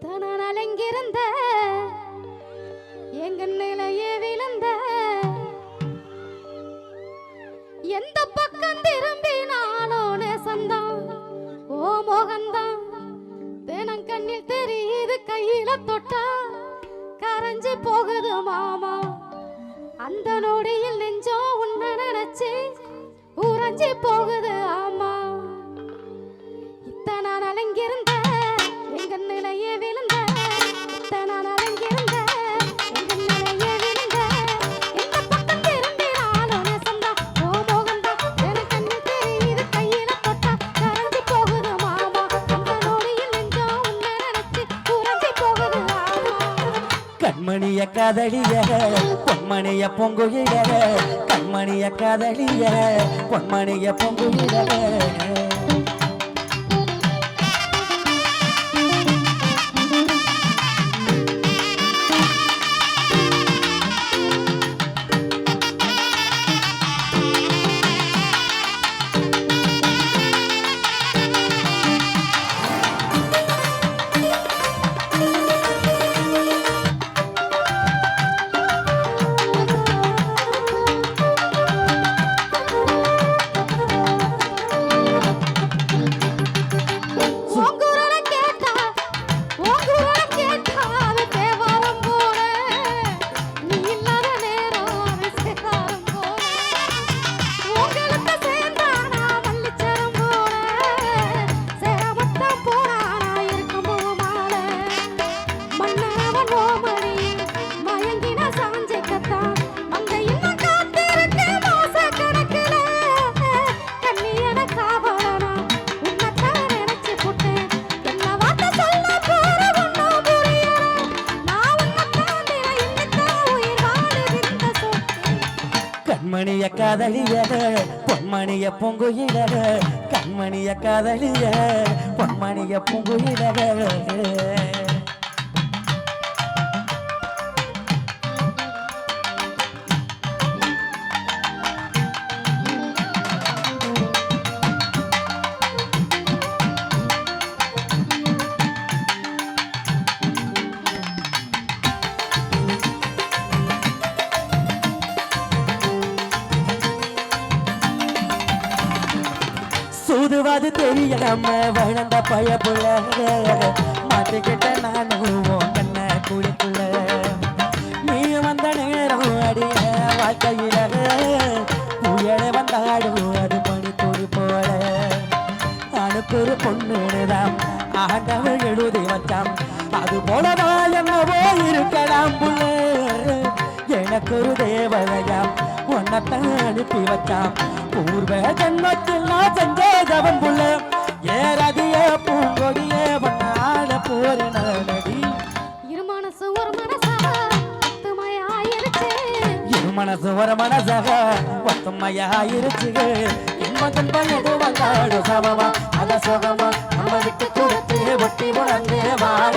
தனான் அலங்கிருந்த எங்க நிலையே விழுந்த. எந்த பக்கம் திரும்பினாலும் நேசந்தான் ஓ மோகன்தான் தினம் கண்ணில் தெரியுது கையில தொட்டா கரைஞ்சு போகுது மாமா. அந்த நொடியில் நெஞ்சோ உன்னை நினைச்சு உறைஞ்சி போகுது ஆமா. இத்தனை அலங்கிருந்த அங்கிருந்த விழுந்த இத்தனை நாள் கண்மணிய காதலிய பொன்மணிய பொங்குகிற கண்மணிய காதலிய பொன்மணிய பொங்குகிற. கண்மணிய காதலிய பொன்மணிய பொங்குயில கண்மணிய காதலிய பொன்மணிய பொங்குயில சூதுவாது தெரிய நம்ம வளர்ந்த பயப்புள்ள மாட்டிக்கிட்ட நானும் கண்ண குழிக்குள்ள. நீ வந்த நேரம் அடிய வாழ்க்கையில. புயல வந்தாடும் அது மணித்துளி போல. அனுப்பு ஒரு பொண்ணுதான் ஆண்டவன் எழுதி வச்சான் அது போலதான் என்னவோ இருக்கலாம் புள்ள. எனக்கு ஒரு தேவதையாம் உன்னத்தான் அனுப்பி வச்சான் பூர்வ ஜன்மத்தில் நான் செஞ்சதவன் புள்ள. ஏறதிய பூங்கொடியே பண்ணாட போற நடி இரு மனசு ஒரு மனசா பத்துமையாயிருச்சு இரு மனசு ஒரு மனசக ஒத்தமையா இருச்சுக இன்பத்தின் பயது வந்தாடு சமமா? அத சுகமா நம்ம விட்டு கொடுத்து ஒட்டி உணர்ந்து வாழ